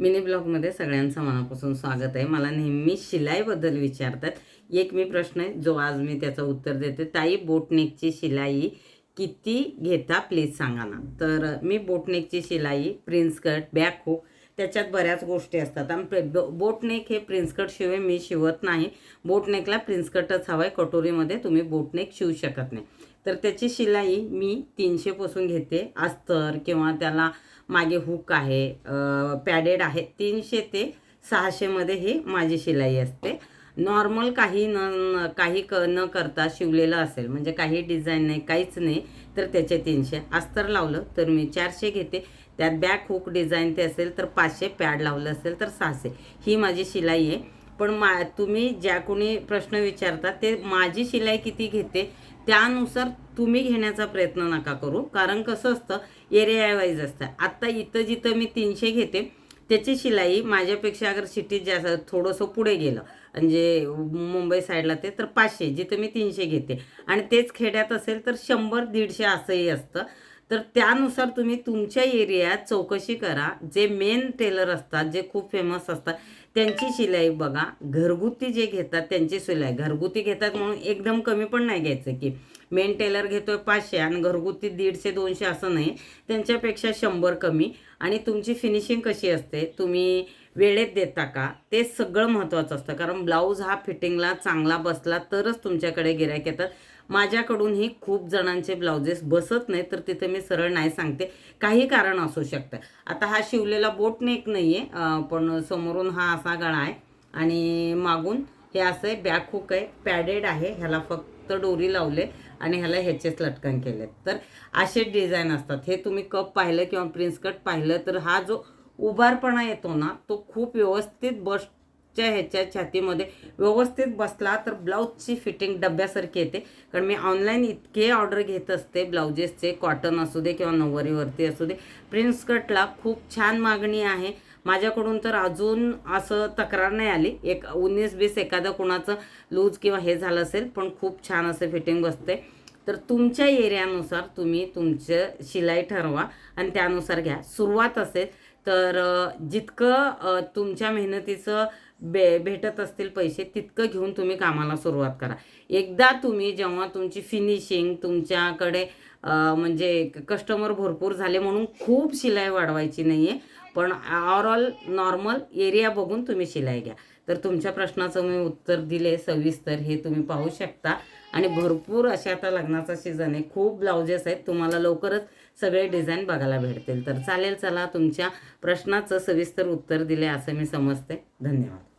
Mini ब्लॉगमध्ये सगळ्यांचं मनापासून स्वागत आहे. मला नेहमी शिलाईबद्दल विचारतात. एक मी प्रश्न आहे जो आज मी त्याचं उत्तर देते. ताई बोटनेकची शिलाई किती घेता? प्लीज सांगा ना. तर मी बोटनेकची शिलाई प्रिन्स कट बॅक हुक त्याच्यात बऱ्याच गोष्टी असतात. आणि प्रे- बो- बोटनेक हे प्रिन्स कट शिवाय मी शिवत नाही. बोटनेकला प्रिन्स कटच आहे कटोरीमध्ये तुम्ही बोटनेक शिवू शकत नाही. तर त्याची शिलाई मी तीनशेपासून घेते. अस्तर किंवा त्याला मागे हुक आहे पॅडेड आहे. तीनशे ते सहाशेमध्ये ही माझी शिलाई असते. नॉर्मल काही न काही क न करता शिवलेलं असेल म्हणजे काही डिझाईन नाही काहीच नाही तर त्याचे तीनशे. अस्तर लावलं तर मी चारशे घेते. त्यात बॅक हुक डिझाईन ते असेल तर पाचशे. पॅड लावलं असेल तर सहाशे. ही माझी शिलाई आहे. पण मा तुम्ही ज्या कोणी प्रश्न विचारता ते माझी शिलाई किती घेते त्यानुसार तुम्ही घेण्याचा प्रयत्न नका करू. कारण कसं असतं एरिया वाईज असतं. आत्ता इथं जिथं मी तीनशे घेते त्याची शिलाई माझ्यापेक्षा अगर सिटीत जास्त थोडंसं पुढे गेलं म्हणजे मुंबई साईडला ते तर पाचशे जिथं मी तीनशे घेते. आणि तेच खेड्यात असेल तर शंभर दीडशे असंही असतं. तर त्यानुसार तुम्ही तुमच्या एरियात चौकशी करा. जे मेन टेलर असतात जे खूप फेमस असतात त्यांची शिलाई बघा घरगुती जे घेतात त्यांची शिलाई. घरगुती घेतात म्हणून एकदम कमी पण नाही घ्यायचं की. मेन टेलर घेतोय पाचशे आणि घरगुती दीडशे दोनशे असं नाही. त्यांच्यापेक्षा शंभर कमी. आणि तुमची फिनिशिंग कशी असते? तुम्ही वेळेत देता का? ते सगळं महत्त्वाचं असतं. कारण ब्लाऊज हा फिटिंगला चांगला बसला तरच तुमच्याकडे गिरायक येतात. माझ्याकडूनही खूप जणांचे ब्लाउजेस बसत नाही तर तिथे मी सरळ नाही सांगते. काही कारण असू शकतं. आता हा शिवलेला बोट नेक नाही आहे पण समोरून हा असा गळा आहे. आणि मागून हे असं आहे बॅक हुक आहे पॅडेड आहे. ह्याला फक्त डोरी लावले आणि ह्याला ह्याचेच लटकन केले तर असे डिझाईन असतात. हे तुम्ही कप पाहिलं किंवा प्रिन्स कट पाहिलं तर हा जो उभारपणा येतो ना तो खूप व्यवस्थित मागच्या ह्याच्या छातीमध्ये व्यवस्थित बसला तर ब्लाऊजची फिटिंग डब्यासारखी येते. कारण मी ऑनलाईन इतके ऑर्डर घेत असते ब्लाउजेसचे कॉटन असू दे किंवा नऊवारीवरती असू दे. प्रिन्स कटला खूप छान मागणी आहे. माझ्याकडून तर अजून असं तक्रार नाही आली. एक उन्नीस बीस एखादं कोणाचं लूज किंवा हे झालं असेल पण खूप छान असं फिटिंग बसते. तर तुमच्या एरियानुसार तुम्ही तुमचं शिलाई ठरवा आणि त्यानुसार घ्या. सुरुवात असेल तर जितकं तुमच्या मेहनतीचं बे भेटत असतील पैसे तितकं घेऊन तुम्ही कामाला सुरुवात करा. एकदा तुम्ही जेव्हा तुमची फिनिशिंग तुमच्याकडे म्हणजे कस्टमर भरपूर झाले म्हणून खूप शिलाई वाढवायची नाही आहे पण ऑल नॉर्मल एरिया बघून तुम्ही शिलाई घ्या. तर तुमच्या प्रश्नाचं मी उत्तर दिले सविस्तर हे तुम्ही पाहू शकता. आणि भरपूर असे आता लग्नाचा सीझन आहे. खूप ब्लाउजेस आहेत. तुम्हाला लवकरच सगळे डिझाईन बघायला भेटतील. तर चालेल चला तुमच्या प्रश्नाचं सविस्तर उत्तर दिले असं मी समजते. धन्यवाद.